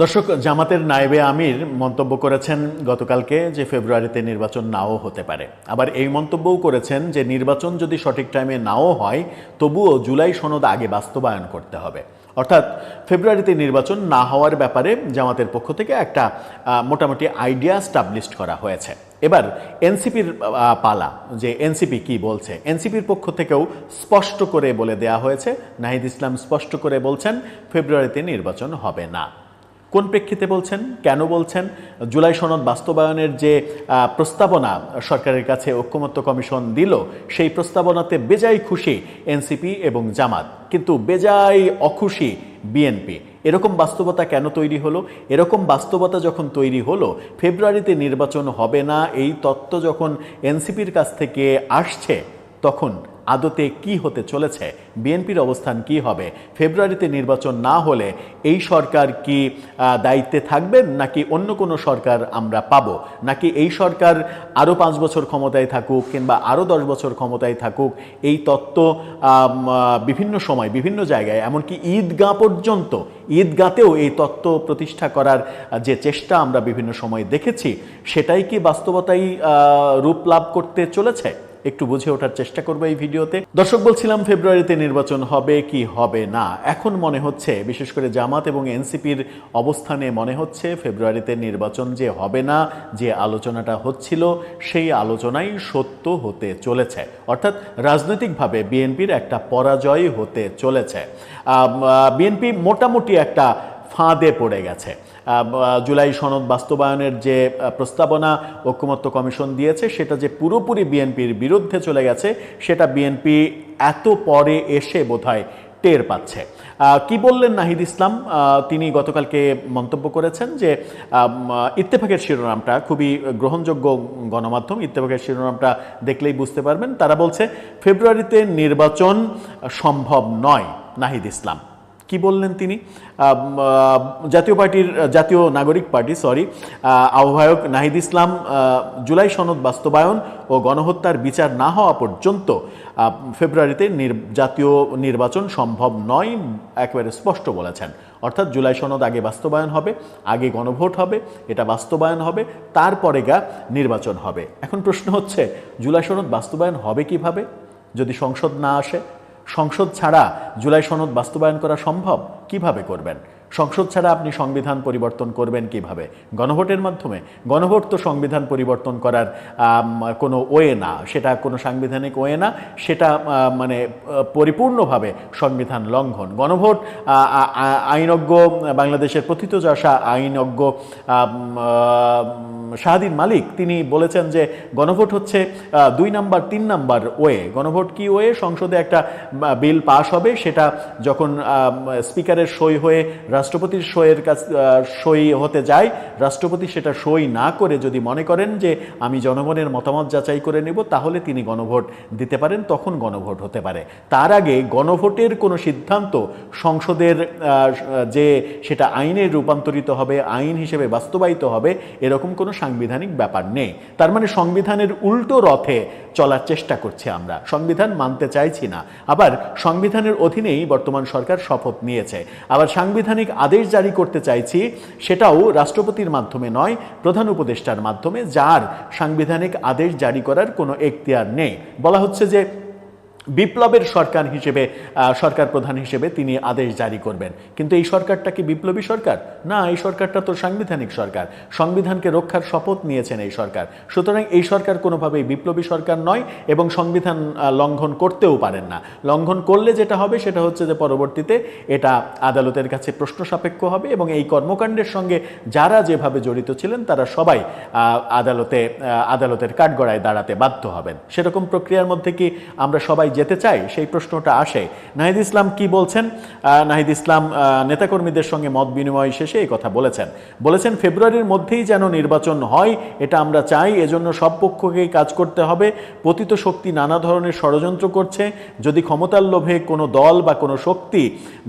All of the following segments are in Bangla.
দর্শক, জামাতের নায়েবে আমির মন্তব্য করেছেন গতকালকে যে ফেব্রুয়ারিতে নির্বাচন নাও হতে পারে। আবার এই মন্তব্যও করেছেন যে নির্বাচন যদি সঠিক টাইমে নাও হয়, তবুও জুলাই সনদ আগে বাস্তবায়ন করতে হবে। অর্থাৎ, ফেব্রুয়ারিতে নির্বাচন না হওয়ার ব্যাপারে জামাতের পক্ষ থেকে একটা মোটামুটি আইডিয়া স্টাবলিশড করা হয়েছে। এবার, এনসিপির পালা, যে এনসিপি কি বলছে, এনসিপির পক্ষ থেকেও স্পষ্ট করে বলে দেয়া হয়েছে। নাহিদ ইসলাম স্পষ্ট করে বলছেন, ফেব্রুয়ারিতে নির্বাচন হবে না। কোন প্রেক্ষিতে বলছেন? কেন বলছেন? জুলাই সনদ বাস্তবায়নের যে প্রস্তাবনা সরকারের কাছে ঐক্যমত্য কমিশন দিল, সেই প্রস্তাবনাতে বেজায় খুশি এনসিপি এবং জামাত। কিন্তু বেজায় অখুশি বিএনপি। এরকম বাস্তবতা কেন তৈরি হলো? এরকম বাস্তবতা যখন তৈরি হলো, ফেব্রুয়ারিতে নির্বাচন হবে না, এই তত্ত্ব যখন এনসিপির কাছ থেকে আসছে, তখন আদতে কি হতে চলেছে? বিএনপির অবস্থান কি হবে? ফেব্রুয়ারিতে নির্বাচন না হলে এই সরকার কি দায়িত্বে থাকবেন নাকি অন্য কোনো সরকার আমরা পাব? নাকি এই সরকার আরও পাঁচ বছর ক্ষমতায় থাকুক কিংবা আরও দশ বছর ক্ষমতায় থাকুক, এই তত্ত্ব বিভিন্ন সময়, বিভিন্ন জায়গায়, এমনকি ঈদগাঁ পর্যন্ত, ঈদগাতেও এই তত্ত্ব প্রতিষ্ঠা করার যে চেষ্টা আমরা বিভিন্ন সময় দেখেছি, সেটাই কি বাস্তবতাই রূপ লাভ করতে চলেছে? একটু বুঝে ওঠার চেষ্টা করব এই ভিডিওতে। দর্শক, বলছিলাম ফেব্রুয়ারিতে নির্বাচন হবে কি হবে না। এখন মনে হচ্ছে, বিশেষ করে জামাত এবং এনসিপির অবস্থানে মনে হচ্ছে ফেব্রুয়ারিতে নির্বাচন যে হবে না, যে আলোচনাটা হচ্ছিল, সেই আলোচনাই সত্য হতে চলেছে। অর্থাৎ রাজনৈতিকভাবে বিএনপির একটা পরাজয় হতে চলেছে। বিএনপি মোটামুটি একটা ফাঁদে পড়ে গেছে। জুলাই সনদ বাস্তবায়নের যে প্রস্তাবনা ঐক্যমত্য কমিশন দিয়েছে, সেটা যে পুরোপুরি বিএনপির বিরুদ্ধে চলে গেছে, সেটা বিএনপি এত পরে এসে বোধহয় টের পাচ্ছে। কি বললেন নাহিদ ইসলাম? তিনি গতকালকে মন্তব্য করেছেন যে ইত্তেফাকের শিরোনামটা খুবই গ্রহণযোগ্য গণমাধ্যম, ইত্তেফাকের শিরোনামটা দেখলেই বুঝতে পারবেন। তারা বলছে, ফেব্রুয়ারিতে নির্বাচন সম্ভব নয়, নাহিদ ইসলাম। কি বললেন তিনি? জাতীয় পার্টির, জাতীয় নাগরিক পার্টি সরি আহ্বায়ক নাহিদ ইসলাম জুলাই সনদ বাস্তবায়ন ও গণহত্যার বিচার না হওয়া পর্যন্ত ফেব্রুয়ারিতে জাতীয় নির্বাচন সম্ভব নয়, একেবারে স্পষ্ট বলেছেন। অর্থাৎ জুলাই সনদ আগে বাস্তবায়ন হবে, আগে গণভোট হবে, এটা বাস্তবায়ন হবে, তারপরে গা নির্বাচন হবে। এখন প্রশ্ন হচ্ছে, জুলাই সনদ বাস্তবায়ন হবে কীভাবে? যদি সংসদ না আসে সংসদ ছাড়া জুলাই সনদ বাস্তবায়ন করা সম্ভব? কীভাবে করবেন? সংসদ ছাড়া আপনি সংবিধান পরিবর্তন করবেন কীভাবে? গণভোটের মাধ্যমে। গণভোট তো সংবিধান পরিবর্তন করার কোনো ওয়ে না। সেটা কোনো সাংবিধানিক ওয়ে না। সেটা মানে পরিপূর্ণভাবে সংবিধান লঙ্ঘন। গণভোট আইনজ্ঞ, বাংলাদেশের প্রথিত যশা আইনজ্ঞ শাহাদিন মালিক, তিনি বলেছেন যে গণভোট হচ্ছে দুই নাম্বার, তিন নাম্বার ওয়ে। গণভোট কি ওয়ে? সংসদে একটা বিল পাশ হবে। সেটা যখন স্পিকারের সই হয়ে রাষ্ট্রপতির সইয়ের কাছ সই হতে যায়। রাষ্ট্রপতি সেটা সই না করে যদি মনে করেন যে আমি জনগণের মতামত যাচাই করে নেব, তাহলে তিনি গণভোট দিতে পারেন, তখন গণভোট হতে পারে। তার আগে গণভোটের কোনো সিদ্ধান্ত সংসদের যে সেটা আইনে রূপান্তরিত হবে, আইন হিসেবে বাস্তবায়িত হবে, এরকম কোনো সাংবিধানিক ব্যাপার নেই। তার মানে সংবিধানের উল্টো রথে চলার চেষ্টা করছি আমরা। সংবিধান মানতে চাইছি না। আবার সংবিধানের অধীনেই বর্তমান সরকার শপথ নিয়েছে। আবার সাংবিধানিক আদেশ জারি করতে চাইছি, সেটাও রাষ্ট্রপতির মাধ্যমে নয়, প্রধান উপদেষ্টার মাধ্যমে, যার সাংবিধানিক আদেশ জারি করার কোনো এখতিয়ার নেই। বলা হচ্ছে যে বিপ্লবের সরকার হিসেবে সরকার প্রধান হিসেবে তিনি আদেশ জারি করবেন। কিন্তু এই সরকারটা কি বিপ্লবী সরকার? না, এই সরকারটা তো সাংবিধানিক সরকার। সংবিধানকে রক্ষার শপথ নিয়েছেন এই সরকার। সুতরাং এই সরকার কোনোভাবেই বিপ্লবী সরকার নয় এবং সংবিধান লঙ্ঘন করতেও পারেন না। লঙ্ঘন করলে যেটা হবে সেটা হচ্ছে যে পরবর্তীতে এটা আদালতের কাছে প্রশ্ন সাপেক্ষ হবে এবং এই কর্মকাণ্ডের সঙ্গে যারা যেভাবে জড়িত ছিলেন তারা সবাই আদালতে আদালতের কাঠগড়ায় দাঁড়াতে বাধ্য হবেন। সেরকম প্রক্রিয়ার মধ্যে কি আমরা সবাই যেতে চাই সেই প্রশ্নটা আসে। নাহিদ ইসলাম কি বলছেন? নাহিদ ইসলাম নেতাকর্মীদের সঙ্গে মত বিনিময় শেষে এই কথা বলেছেন। বলেছেন, ফেব্রুয়ারির মধ্যেই যেন নির্বাচন হয়, এটা আমরা চাই, এজন্য সব পক্ষকেই কাজ করতে হবে। পতিত শক্তি নানা ধরনের ষড়যন্ত্র করছে। যদি ক্ষমতার লোভে কোনো দল বা কোনো শক্তি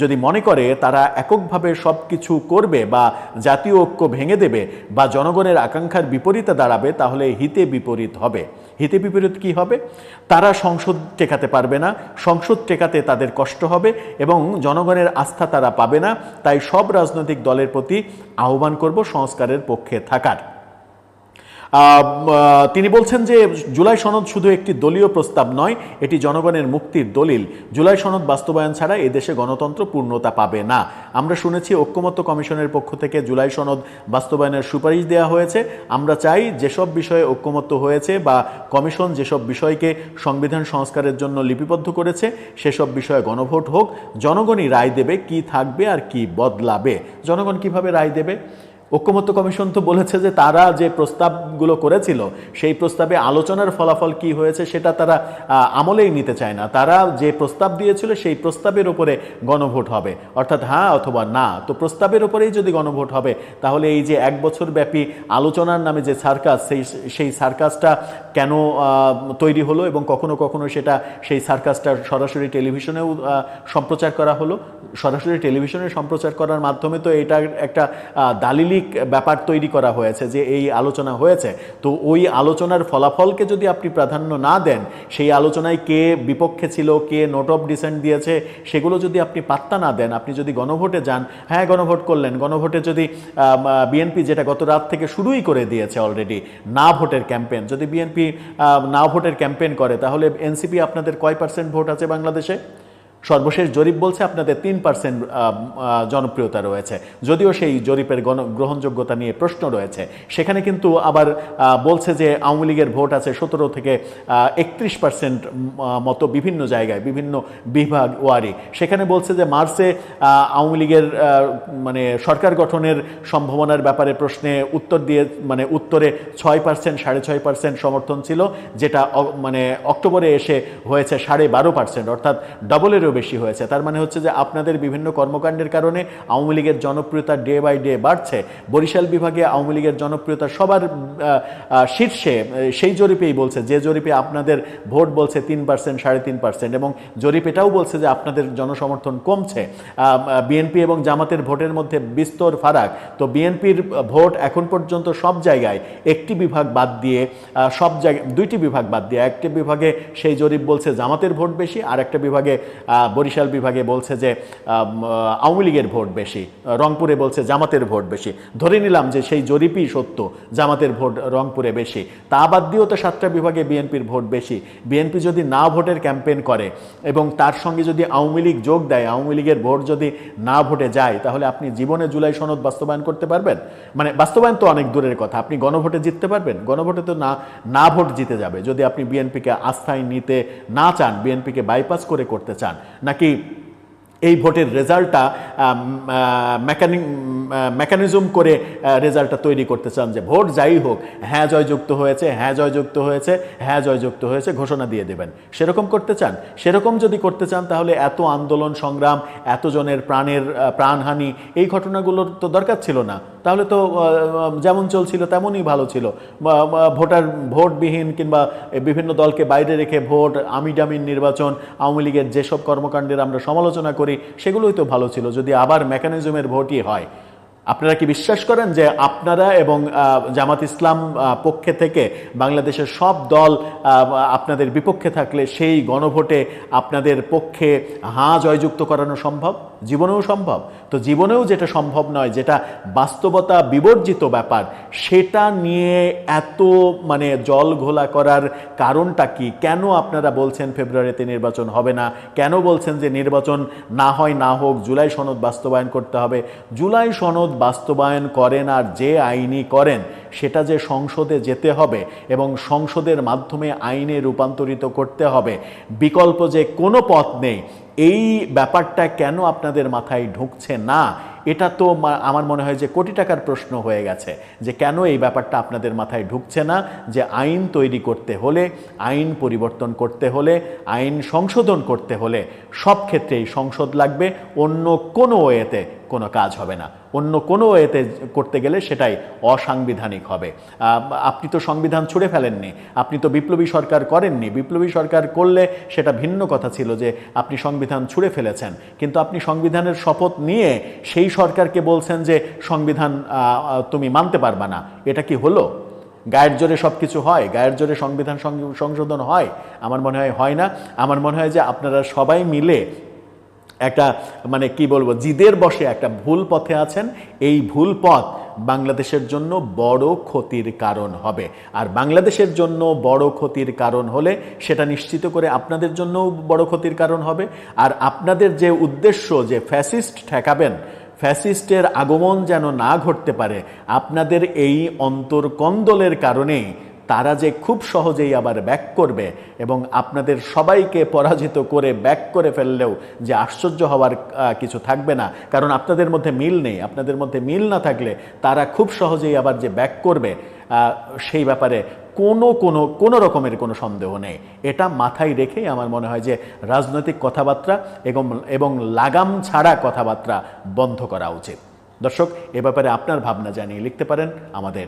যদি মনে করে, তারা এককভাবে সব কিছু করবে বা জাতীয় ঐক্য ভেঙে দেবে বা জনগণের আকাঙ্ক্ষার বিপরীতে দাঁড়াবে, তাহলে হিতে বিপরীত হবে। হিতে বিপরীত কি হবে? তারা সংসদ টেকাতে পারবে না, সংসদ টেকাতে তাদের কষ্ট হবে এবং জনগণের আস্থা তারা পাবে না, তাই সব রাজনৈতিক দলের প্রতি আহ্বান করব সংস্কারের পক্ষে থাকার। তিনি বলছেন যে জুলাই সনদ শুধু একটি দলীয় প্রস্তাব নয়, এটি জনগণের মুক্তির দলিল। জুলাই সনদ বাস্তবায়ন ছাড়া এদেশে গণতন্ত্র পূর্ণতা পাবে না। আমরা শুনেছি ঐক্যমত্য কমিশনের পক্ষ থেকে জুলাই সনদ বাস্তবায়নের সুপারিশ দেওয়া হয়েছে। আমরা চাই যেসব বিষয়ে ঐক্যমত্য হয়েছে বা কমিশন যেসব বিষয়কে সংবিধান সংস্কারের জন্য লিপিবদ্ধ করেছে, সেসব বিষয়ে গণভোট হোক, জনগণই রায় দেবে কি থাকবে আর কি বদলাবে। জনগণ কীভাবে রায় দেবে? ঐক্যমত্য কমিশন তো বলেছে যে তারা যে প্রস্তাবগুলো করেছিল সেই প্রস্তাবে আলোচনার ফলাফল কি হয়েছে সেটা তারা আমলেই নিতে চায় না। তারা যে প্রস্তাব দিয়েছিল সেই প্রস্তাবের উপরে গণভোট হবে। অর্থাৎ হ্যাঁ অথবা না। তো প্রস্তাবের উপরেই যদি গণভোট হবে তাহলে এই যে এক বছর ব্যাপী আলোচনার নামে যে সার্কাস সেই সেই সার্কাসটা কেন তৈরি হলো এবং কখনো কখনো সেটা সেই সার্কাসটা সরাসরি টেলিভিশনেও সম্প্রচার করা হলো? সরাসরি টেলিভিশনে সম্প্রচার করার মাধ্যমে তো এটা একটা আহ, দালিলিক ব্যাপার তৈরি করা হয়েছে, যে এই আলোচনা হয়েছে, তো ওই আলোচনার ফলাফলকে যদি আপনি প্রাধান্য না দেন, সেই আলোচনায় কে বিপক্ষে ছিল, কে নোট অফ ডিসেন্ট দিয়েছে, সেগুলো যদি আপনি পাত্তা না দেন, আপনি যদি গণভোটে যান হ্যাঁ গণভোট করলেন, গণভোটে যদি বিএনপি যেটা গত রাত থেকে শুরুই করে দিয়েছে অলরেডি না ভোটের ক্যাম্পেন যদি বিএনপি না ভোটের ক্যাম্পেন করে, তাহলে এনসিপি আপনাদের কয় পার্সেন্ট ভোট আছে বাংলাদেশে? সর্বশেষ জরিপ বলছে আপনাদের তিন পার্সেন্ট জনপ্রিয়তা রয়েছে। যদিও সেই জরিপের গণ, গ্রহণযোগ্যতা নিয়ে প্রশ্ন রয়েছে। সেখানে কিন্তু আবার বলছে যে আওয়ামী লীগের ভোট আছে সতেরো থেকে একত্রিশ পার্সেন্ট মতো বিভিন্ন জায়গায়, বিভিন্ন বিভাগ ওয়ারি। সেখানে বলছে যে মার্চে আওয়ামী লীগের মানে সরকার গঠনের সম্ভাবনার ব্যাপারে প্রশ্নে উত্তর দিয়ে মানে উত্তরে ছয় পার্সেন্ট সাড়ে ছয় পার্সেন্ট সমর্থন ছিল, যেটা মানে অক্টোবরে এসে হয়েছে সাড়ে বারো পার্সেন্ট অর্থাৎ ডবলেরও বেশি হয়েছে। তার মানে হচ্ছে যে আপনাদের বিভিন্ন কর্মকাণ্ডের কারণে আওয়ামী লীগের জনপ্রিয়তা ডে বাই ডে বাড়ছে। বরিশাল বিভাগে আওয়ামী লীগের জনপ্রিয়তা সবার শীর্ষে সেই জরিপেই বলছে, যে জরিপে আপনাদের ভোট বলছে তিন পার্সেন্ট, সাড়ে তিন পার্সেন্ট এবং জরিপ এটাও বলছে যে আপনাদের জনসমর্থন কমছে। বিএনপি এবং জামাতের ভোটের মধ্যে বিস্তর ফারাক। তো বিএনপির ভোট এখন পর্যন্ত সব জায়গায় একটি বিভাগ বাদ দিয়ে সব জায়গায়, দুইটি বিভাগ বাদ দিয়ে, একটি বিভাগে সেই জরিপ বলছে জামাতের ভোট বেশি আর একটা বিভাগে বরিশাল বিভাগে বলছে যে আওয়ামী লীগের ভোট বেশি রংপুরে বলছে জামাতের ভোট বেশি। ধরে নিলাম যে সেই জরিপই সত্য, জামাতের ভোট রংপুরে বেশি। তা বাদ দিয়েও তো সাতটা বিভাগে বিএনপির ভোট বেশি। বিএনপি যদি না ভোটের ক্যাম্পেইন করে এবং তার সঙ্গে যদি আওয়ামী লীগ যোগ দেয়, আওয়ামী লীগের ভোট যদি না ভোটে যায়, তাহলে আপনি জীবনে জুলাই সনদ বাস্তবায়ন করতে পারবেন? মানে বাস্তবায়ন তো অনেক দূরের কথা। আপনি গণভোটে জিততে পারবেন? গণভোটে তো না না ভোট জিতে যাবে। যদি আপনি বিএনপিকে আস্থায় নিতে না চান, বিএনপিকে বাইপাস করে করতে চান নাকি এই ভোটের রেজাল্টটা মেকানিক মেকানিজম করে রেজাল্টটা তৈরি করতে চান যে ভোট যাই হোক হ্যাঁ জয়যুক্ত হয়েছে হ্যাঁ জয়যুক্ত হয়েছে হ্যাঁ জয়যুক্ত হয়েছে, ঘোষণা দিয়ে দেবেন। সেরকম করতে চান? সেরকম যদি করতে চান, তাহলে এত আন্দোলন সংগ্রাম, এতজনের প্রাণের প্রাণহানি, এই ঘটনাগুলোর তো দরকার ছিল না। তাহলে তো যেমন চলছিল তেমনই ভালো ছিল। ভোটার, ভোটবিহীন কিংবা বিভিন্ন দলকে বাইরে রেখে ভোট আমিডামিন নির্বাচন, আওয়ামী লীগের যেসব কর্মকাণ্ডের আমরা সমালোচনা করি, সেগুলোই তো ভালো ছিল, যদি আবার মেকানিজমের ভোটই হয়। আপনারা কি বিশ্বাস করেন যে আপনারা এবং জামাত ইসলাম পক্ষে থেকে বাংলাদেশের সব দল আপনাদের বিপক্ষে থাকলে সেই গণভোটে আপনাদের পক্ষে হাঁ জয়যুক্ত করানো সম্ভব? জীবনেও সম্ভব। তো জীবনেও যেটা সম্ভব নয়, যেটা বাস্তবতা বিবর্জিত ব্যাপার, সেটা নিয়ে এত মানে জল ঘোলা করার কারণটা কি? কেন আপনারা বলছেন ফেব্রুয়ারিতে নির্বাচন হবে না? কেন বলছেন যে নির্বাচন না হয়, না হোক, জুলাই সনদ বাস্তবায়ন করতে হবে? জুলাই সনদ বাস্তবায়ন করেন আর যে আইনি করেন সেটা যে সংসদে যেতে হবে এবং সংসদের মাধ্যমে আইনে রূপান্তরিত করতে হবে, বিকল্প যে কোনো পথ নেই, এই ব্যাপারটা কেন আপনাদের মাথায় ঢুকছে না? এটা তো আমার মনে হয় যে কোটি টাকার প্রশ্ন হয়ে গেছে যে কেন এই ব্যাপারটা আপনাদের মাথায় ঢুকছে না যে আইন তৈরি করতে হলে, আইন পরিবর্তন করতে হলে, আইন সংশোধন করতে হলে সব ক্ষেত্রেই সংসদ লাগবে, অন্য কোনো ওয়েতে কোনো কাজ হবে না। অন্য কোনো ওয়েতে করতে গেলে সেটাই অসাংবিধানিক হবে। আপনি তো সংবিধান ছুঁড়ে ফেলেননি, আপনি তো বিপ্লবী সরকার করেননি। বিপ্লবী সরকার করলে সেটা ভিন্ন কথা ছিল যে আপনি সংবিধান ছুঁড়ে ফেলেছেন, কিন্তু আপনি সংবিধানের শপথ নিয়ে সেই সরকারকে বলছেন যে সংবিধান তুমি মানতে পারবা না। এটা কি হলো? গায়ের জোরে সব কিছু হয়? গায়ের জোরে সংবিধান সংশোধন হয়? আমার মনে হয় হয় না। আমার মনে হয় যে আপনারা সবাই মিলে একটা মানে কি বলব, জিদের বসে একটা ভুল পথে আছেন। এই ভুল পথ বাংলাদেশের জন্য বড় ক্ষতির কারণ হবে। আর বাংলাদেশের জন্য বড় ক্ষতির কারণ হলে সেটা নিশ্চিত করে আপনাদের জন্যও বড় ক্ষতির কারণ হবে। আর আপনাদের যে উদ্দেশ্য যে ফ্যাসিস্ট ঠেকাবেন ফ্যাসিস্টের আগমন যেন না ঘটতে পারে আপনাদের এই অন্তর্কন্দলের কারণে তারা যে খুব সহজেই আবার ব্যাক করবে এবং আপনাদের সবাইকে পরাজিত করে ব্যাক করে ফেললেও যে আশ্চর্য হওয়ার কিছু থাকবে না। কারণ আপনাদের মধ্যে মিল নেই। আপনাদের মধ্যে মিল না থাকলে তারা খুব সহজেই আবার যে ব্যাক করবে সেই ব্যাপারে কোনো কোনো কোনো রকমের কোনো সন্দেহ নেই। এটা মাথায় রেখেই আমার মনে হয় যে রাজনৈতিক কথাবার্তা এবং এবং লাগাম ছাড়া কথাবার্তা বন্ধ করা উচিত। দর্শক, এ ব্যাপারে আপনার ভাবনা জানিয়ে লিখতে পারেন আমাদের